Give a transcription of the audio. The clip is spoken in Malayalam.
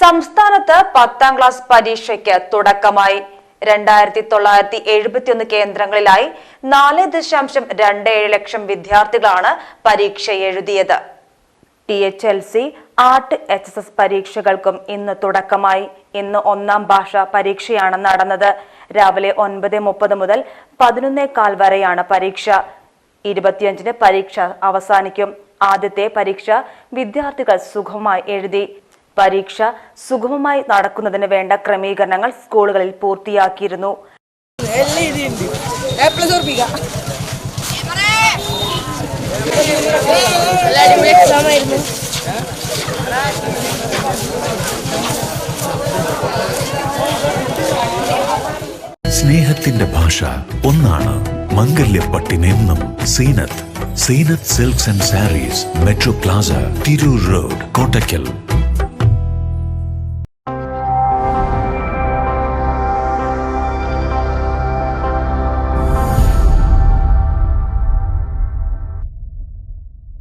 സംസ്ഥാനത്ത് പത്താം ക്ലാസ് പരീക്ഷയ്ക്ക് തുടക്കമായി. രണ്ടായിരത്തി തൊള്ളായിരത്തി എഴുപത്തിയൊന്ന് കേന്ദ്രങ്ങളിലായി നാല് ദശാംശം രണ്ട് ഏഴ് ലക്ഷം വിദ്യാർത്ഥികളാണ് പരീക്ഷ എഴുതിയത്. T H L C art H S S പരീക്ഷകൾക്കും ഇന്ന് തുടക്കമായി. ഇന്ന് ഒന്നാം ഭാഷ പരീക്ഷയാണ് നടന്നത്. രാവിലെ ഒൻപത് മുപ്പത് മുതൽ പതിനൊന്നേ കാൽ വരെയാണ് പരീക്ഷ. ഇരുപത്തിയഞ്ചിന് പരീക്ഷ അവസാനിക്കും. ആദ്യത്തെ പരീക്ഷ വിദ്യാർത്ഥികൾ സുഖമായി എഴുതി. പരീക്ഷ സുഗമമായി നടക്കുന്നതിന് വേണ്ട ക്രമീകരണങ്ങൾ സ്കൂളുകളിൽ പൂർത്തിയാക്കിയിരുന്നു. സ്നേഹത്തിന്റെ ഭാഷ ഒന്നാണ് മംഗല്യ മംഗല്യപ്പട്ടിനെന്നും Seenath. Seenath silks and sarees metro plaza Tirur road Kottakkal.